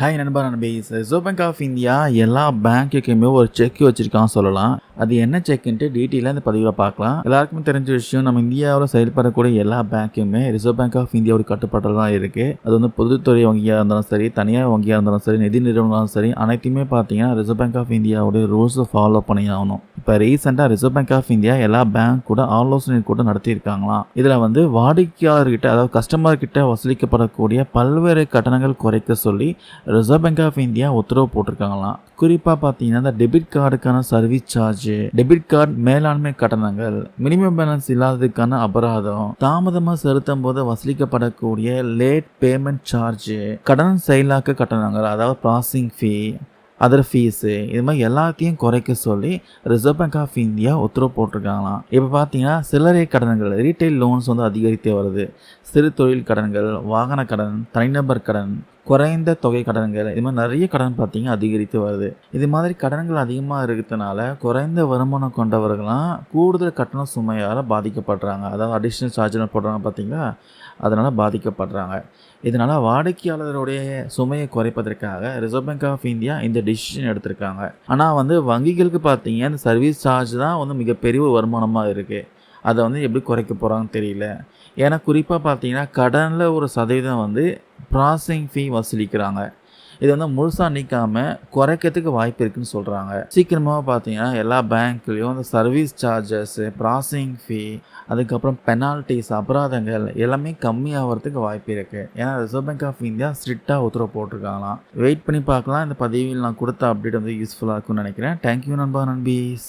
Hi நண்பா நண்பி. Reserve bank of India எல்லா பேங்க்குக்குமே ஒரு செக் வச்சிருக்கான்னு சொல்லலாம். அது என்ன செக்ன்ட்டு டீட்டெயிலாக இந்த பதிவில் பார்க்கலாம். எல்லாருக்குமே தெரிஞ்ச விஷயம் நம்ம இந்தியாவில் செயல்படக்கூடிய எல்லா பேங்க்குமே ரிசர்வ் பேங்க் ஆஃப் இந்தியாவோட கட்டுப்பாட்டில் தான் இருக்குது அது வந்து பொதுத்துறை வங்கியாக இருந்தாலும் சரி தனியார் வங்கியாக இருந்தாலும் சரி நிதி நிறுவனம் சரி அனைத்துமே பார்த்தீங்கன்னா ரிசர்வ் பேங்க் ஆஃப் இந்தியாவுடைய ரூல்ஸை ஃபாலோ பண்ணி ஆகணும். இப்போ ரீசெண்டாக ரிசர்வ் பேங்க் ஆஃப் இந்தியா எல்லா பேங்க் கூட ஆலோசனை கூட்டம் நடத்தியிருக்காங்களாம். இதில் வந்து வாடிக்கையாளர்கிட்ட அதாவது கஸ்டமர் கிட்ட வசூலிக்கப்படக்கூடிய பல்வேறு கட்டணங்கள் குறைக்க சொல்லி ரிசர்வ் பேங்க் ஆஃப் இந்தியா உத்தரவு போட்டிருக்காங்களாம். குறிப்பாக பார்த்தீங்கன்னா இந்த டெபிட் கார்டுக்கான சர்வீஸ் சார்ஜ் டெபிட் கார்டு மேலாண்மை கட்டணங்கள் மினிமம் பேலன்ஸ் இல்லாததுக்கான அபராதம் தாமதமாக செலுத்தும் போது வசூலிக்கப்படக்கூடிய லேட் பேமெண்ட் சார்ஜ் கடன் செயலாக்க கட்டணங்கள் அதாவது ப்ராசஸிங் ஃபீ அதர் ஃபீஸு இது மாதிரி எல்லாத்தையும் குறைக்க சொல்லி ரிசர்வ் பேங்க் ஆஃப் இந்தியா உத்தரவு போட்டிருக்காங்களாம். இப்போ பார்த்தீங்கன்னா சில்லறை கடன்கள் ரீட்டைல் லோன்ஸ் வந்து அதிகரித்தே வருது. சிறு தொழில் கடன்கள் வாகன கடன் தனிநபர் கடன் குறைந்த தொகை கடன்கள் இது மாதிரி நிறைய கடன் பார்த்தீங்கன்னா அதிகரித்து வருது. இது மாதிரி கடன்கள் அதிகமாக இருக்கிறதுனால குறைந்த வருமானம் கொண்டவர்களாம் கூடுதல் கட்டண சுமையால் பாதிக்கப்படுறாங்க. அதாவது அடிஷ்னல் சார்ஜில் போடுறாங்க பார்த்தீங்களா? அதனால் பாதிக்கப்படுறாங்க. இதனால் வாடிக்கையாளருடைய சுமையை குறைப்பதற்காக ரிசர்வ் பேங்க் ஆஃப் இந்தியா இந்த டிசிஷன் எடுத்திருக்காங்க. ஆனால் வந்து வங்கிகளுக்கு பார்த்தீங்கன்னா இந்த சர்வீஸ் சார்ஜ் தான் வந்து மிகப்பெரிய வருமானமாக இருக்குது அதை வந்து எப்படி குறைக்க போகிறாங்கன்னு தெரியல. ஏன்னா குறிப்பாக பார்த்தீங்கன்னா கடனில் ஒரு சதவீதம் வந்து ப்ராசஸிங் ஃபீ வசூலிக்கிறாங்க. இது வந்து முழுசாக நிற்காமல் குறைக்கிறதுக்கு வாய்ப்பு இருக்குதுன்னு சொல்கிறாங்க சீக்கிரமாக பார்த்தீங்கன்னா எல்லா பேங்க்லேயும் அந்த சர்வீஸ் சார்ஜஸ்ஸு ப்ராசஸிங் ஃபீ அதுக்கப்புறம் பெனால்ட்டிஸ் அபராதங்கள் எல்லாமே கம்மியாகிறதுக்கு வாய்ப்பு இருக்குது ஏன்னா ரிசர்வ் பேங்க் ஆஃப் இந்தியா ஸ்ட்ரிக்டாக உத்தரவு போட்டிருக்காங்களாம். வெயிட் பண்ணி பார்க்கலாம். இந்த பதிவில் நான் கொடுத்த அப்டேட் வந்து யூஸ்ஃபுல்லாக இருக்கும்னு நினைக்கிறேன். தேங்க்யூ நண்பா நண்பீஸ்.